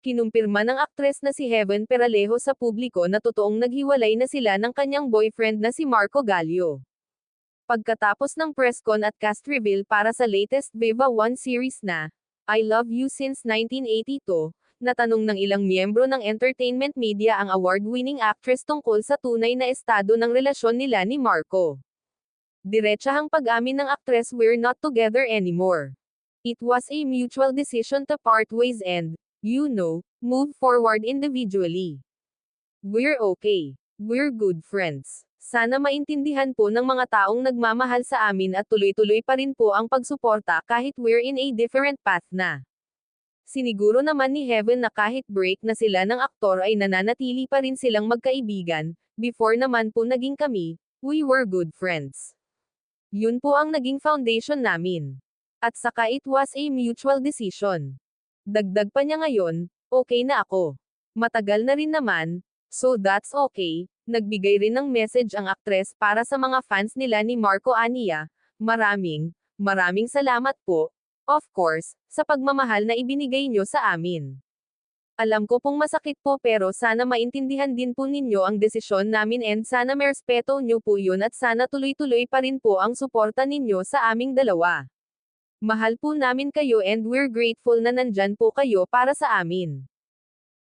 Kinumpirma ng aktres na si Heaven Peralejo sa publiko na totoong naghiwalay na sila ng kanyang boyfriend na si Marco Gallio. Pagkatapos ng press con at cast reveal para sa latest Viva One series na I Love You Since 1982, natanong ng ilang miyembro ng entertainment media ang award-winning actress tungkol sa tunay na estado ng relasyon nila ni Marco. Diretsahang pag-amin ng aktres we're not together anymore. It was a mutual decision to part ways and, you know, move forward individually. We're okay. We're good friends. Sana maintindihan po ng mga taong nagmamahal sa amin at tuloy-tuloy pa rin po ang pagsuporta kahit we're in a different path na. Siniguro naman ni Heaven na kahit break na sila ng aktor ay nananatili pa rin silang magkaibigan, before naman po naging kami, we were good friends. Yun po ang naging foundation namin. At saka it was a mutual decision. Dagdag pa niya ngayon, okay na ako. Matagal na rin naman, so that's okay. Nagbigay rin ng message ang aktres para sa mga fans nila ni Marco Ania. Maraming, maraming salamat po, of course, sa pagmamahal na ibinigay nyo sa amin. Alam ko pong masakit po pero sana maintindihan din po ninyo ang desisyon namin and sana may respeto nyo po yun at sana tuloy-tuloy pa rin po ang suporta ninyo sa aming dalawa. Mahal po namin kayo and we're grateful na nandyan po kayo para sa amin.